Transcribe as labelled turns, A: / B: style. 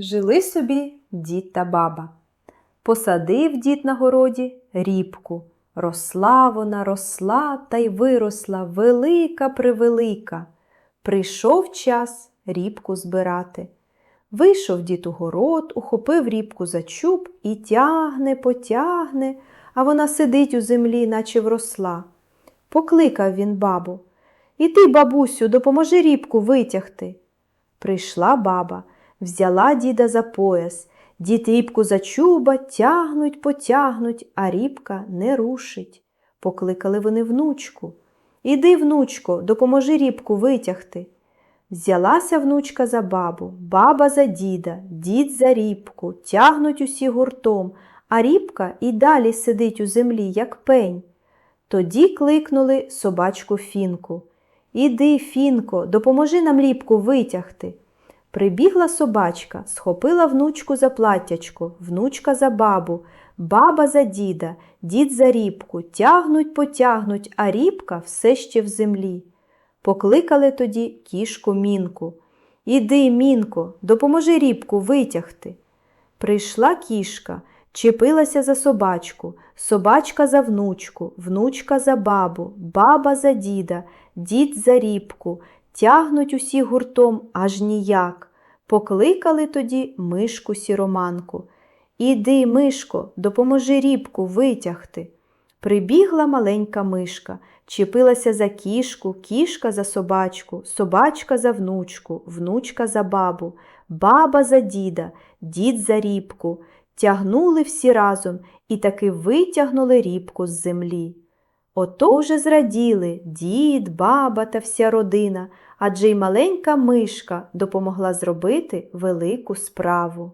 A: Жили собі дід та баба. Посадив дід на городі рібку. Росла вона, росла та й виросла велика превелика. Прийшов час рібку збирати. Вийшов дід у город, ухопив рібку за чуб і тягне, потягне, а вона сидить у землі, наче вросла. Покликав він бабу. Іди, бабусю, допоможи рібку витягти. Прийшла баба, взяла діда за пояс. Дід рібку за чуба тягнуть, потягнуть, а рібка не рушить. Покликали вони внучку. Іди, внучко, допоможи рібку витягти. Взялася внучка за бабу, баба за діда, дід за рібку, тягнуть усі гуртом, а рібка і далі сидить у землі, як пень. Тоді кликнули собачку Фінку. Іди, Фінко, допоможи нам рібку витягти. Прибігла собачка, схопила внучку за платтячко, внучка за бабу, баба за діда, дід за рібку, тягнуть, потягнуть, а рібка все ще в землі. Покликали тоді кішку Мінку. Іди, Мінко, допоможи рібку витягти. Прийшла кішка, чепилася за собачку, собачка за внучку, внучка за бабу, баба за діда, дід за рібку, тягнуть усі гуртом аж ніяк. Покликали тоді мишку сіроманку. Іди, мишко, допоможи рібку витягти. Прибігла маленька мишка, чепилася за кішку, кішка за собачку, собачка за внучку, внучка за бабу, баба за діда, дід за рібку. Тягнули всі разом і таки витягнули рібку з землі. Ото вже зраділи дід, баба та вся родина, адже й маленька мишка допомогла зробити велику справу.